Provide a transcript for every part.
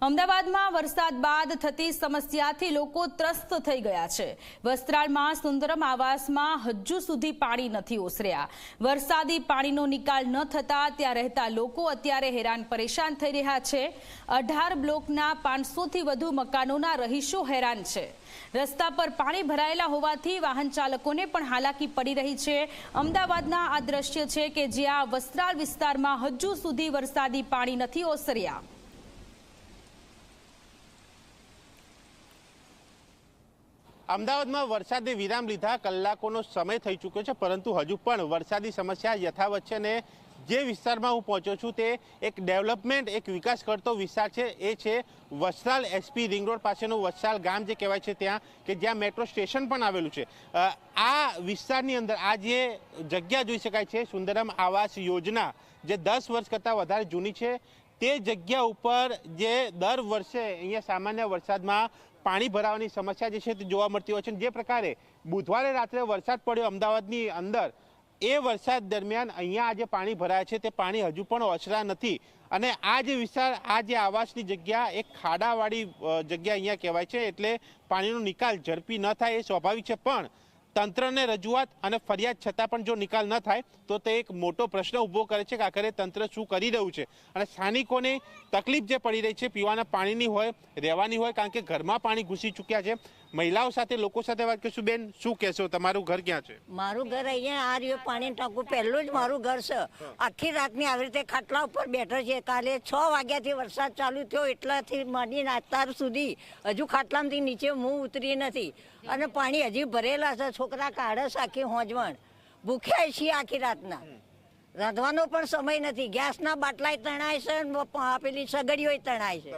અમદાવાદમાં વરસાદ બાદ થતી સમસ્યાથી લોકો ત્રસ્ત થઈ ગયા છે. વસ્ત્રાલમાં સુંદરમ આવાસમાં હજુ સુધી પાણી નથી ઓસર્યા. વરસાદી પાણીનો નિકાલ ન થતા ત્યાં રહેતા લોકો અત્યારે હેરાન પરેશાન થઈ રહ્યા છે. અઢાર બ્લોકના પાંચસોથી વધુ મકાનોના રહીશો હેરાન છે. રસ્તા પર પાણી ભરાયેલા હોવાથી વાહન ચાલકોને પણ હાલાકી પડી રહી છે. અમદાવાદના આ દ્રશ્ય છે કે જ્યાં વસ્ત્રાલ વિસ્તારમાં હજુ સુધી વરસાદી પાણી નથી ઓસર્યા. અમદાવાદમાં વરસાદે વિરામ લીધા, કલાકોનો સમય થઈ ચૂક્યો છે, પરંતુ હજુ પણ વરસાદી સમસ્યા યથાવત છે ને જે વિસ્તારમાં હું પહોંચ્યો છું તે એક ડેવલપમેન્ટ, એક વિકાસ કરતો વિસ્તાર છે, એ છે વસ્ત્રાલ એસપી રિંગ રોડ પાસેનું વસ્ત્રાલ ગામ જે કહેવાય છે ત્યાં, કે જ્યાં મેટ્રો સ્ટેશન પણ આવેલું છે. આ વિસ્તારની અંદર, આ જે જગ્યા જોઈ શકાય છે, સુંદરમ આવાસ યોજના, જે દસ વર્ષ કરતાં વધારે જૂની છે, તે જગ્યા ઉપર જે દર વર્ષે અહીંયા સામાન્ય વરસાદમાં પાણી ભરાવાની સમસ્યા જે છે તે જોવા મળતી હોય છે જે પ્રકારે બુધવારે રાત્રે વરસાદ પડ્યો અમદાવાદની અંદર, એ વરસાદ દરમિયાન અહીંયા આજે પાણી ભરાય છે, તે પાણી હજુ પણ ઓછરા નથી. અને આ જે વિસ્તાર, આ જે આવાસની જગ્યા એક ખાડાવાળી જગ્યા અહીંયા કહેવાય છે, એટલે પાણીનો નિકાલ ઝડપી ન થાય એ સ્વાભાવિક છે. પણ તંત્રને રજૂઆત અને ફરિયાદ છતાં પણ જો નિકાલ ન થાય, તો તે એક મોટો પ્રશ્ન ઊભો કરે છે કે આખરે તંત્ર શું કરી રહ્યું છે. અને સ્થાનિકોને તકલીફ જે પડી રહી છે, પીવાના પાણીની હોય, રહેવાની હોય, કારણ કે ઘરમાં પાણી ઘૂસી ચૂક્યા છે. મહિલાઓ સાથે, લોકો સાથે વાત કરીશું. બેન, શું કહેશો? તમારું ઘર ક્યાં છે? મારું ઘર અહીંયા આ રહ્યું પાણી ટાંકું પહેલું જ મારું ઘર છે. આખી રાતની આવી રીતે ખાટલા ઉપર બેઠો છે. કાલે છ વાગ્યાથી વરસાદ ચાલુ થયો, એટલાથી માંડીને અત્યાર સુધી હજુ ખાટલામાંથી નીચે મું ઉતરી નથી. અને પાણી હજી ભરેલા છે છોકરા કાઢે આખી હોંજવણ. ભૂખ્યા છીએ આખી રાતના. રાંધવાનો પણ સમય નથી. ગેસના બાટલાય તણાય છે પેલી સગડીઓય તણાય છે.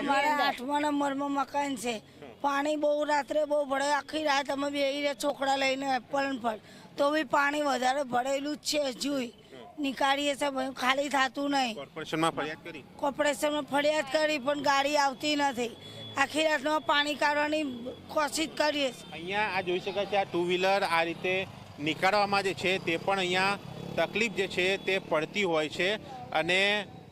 અમારે આઠમા નંબરમાં મકાન છે. પાણી બહુ રાત્રે બહુ ભળે. આખી રાત અમે બે છોકરા લઈને પલન પર તો બી પાણી વધારે ભરેલું જ છે જોઈ નીકાળીએ છે ખાલી થતું નહીં. કોર્પોરેશનમાં ફરિયાદ કરી? કોર્પોરેશનમાં ફરિયાદ કરી પણ ગાડી આવતી નથી. આખી રાતનો પાણી કાઢવાની કોશિશ કરીએ અહીંયા આ જોઈ શકાય છે આ ટુ વ્હીલર આ રીતે નીકાળવામાં જે છે તે પણ અહીંયા તકલીફ જે છે તે પડતી હોય છે અને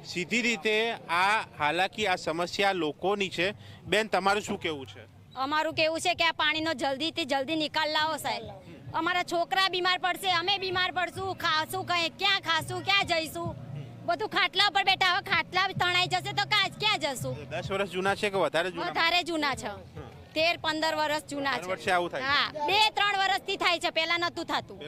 સીધી રીતે આ હાલાકી આ સમસ્યા લોકોની છે. બેન તમારું શું કેવું છે? અમારું કેવું છે કે આ પાણીનો જલ્દીથી જલ્દી નિકાલ લાવો સાહેબ. અમારા છોકરા બીમાર પડશે અમે બીમાર પડશું ખાશું કઈ ક્યાં ખાશું ક્યાં જઈશું? બધું ખાટલા પર બેઠા હવે ખાટલા તણાઈ જશે તો કાચ ક્યાં જશું? દસ વર્ષ જૂના છે કે વધારે જૂના? વધારે જૂના છે. તેર પંદર વર્ષ જૂના છે. હા બે ત્રણ વર્ષથી થાય છે. પેલા નતું થતું.